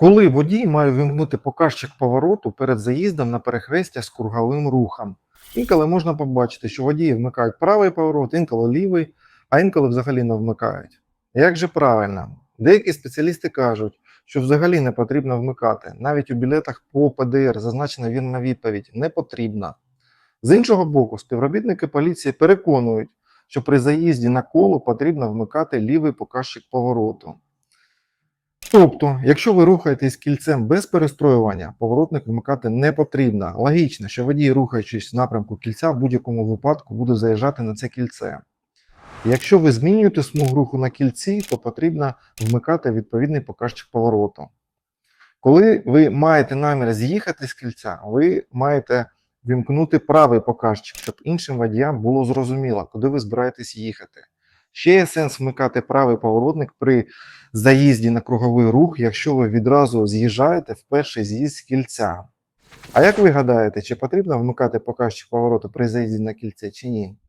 Коли водій має вимкнути показчик повороту перед заїздом на перехрестя з круговим рухом. Інколи можна побачити, що водії вмикають правий поворот, інколи лівий, а інколи взагалі не вмикають. Як же правильно? Деякі спеціалісти кажуть, що взагалі не потрібно вмикати. Навіть у білетах по ПДР зазначена вірна відповідь не потрібно. З іншого боку, співробітники поліції переконують, що при заїзді на коло потрібно вмикати лівий показчик повороту. Тобто, якщо ви рухаєтесь кільцем без перестроювання, поворотник вмикати не потрібно. Логічно, що водій, рухаючись в напрямку кільця, в будь-якому випадку буде заїжджати на це кільце. Якщо ви змінюєте смугу руху на кільці, то потрібно вмикати відповідний показчик повороту. Коли ви маєте намір з'їхати з кільця, ви маєте вімкнути правий показчик, щоб іншим водіям було зрозуміло, куди ви збираєтесь їхати. Ще є сенс вмикати правий поворотник при заїзді на круговий рух, якщо ви відразу з'їжджаєте в перший з'їзд з кільця. А як ви гадаєте, чи потрібно вмикати показчик повороту при заїзді на кільце чи ні?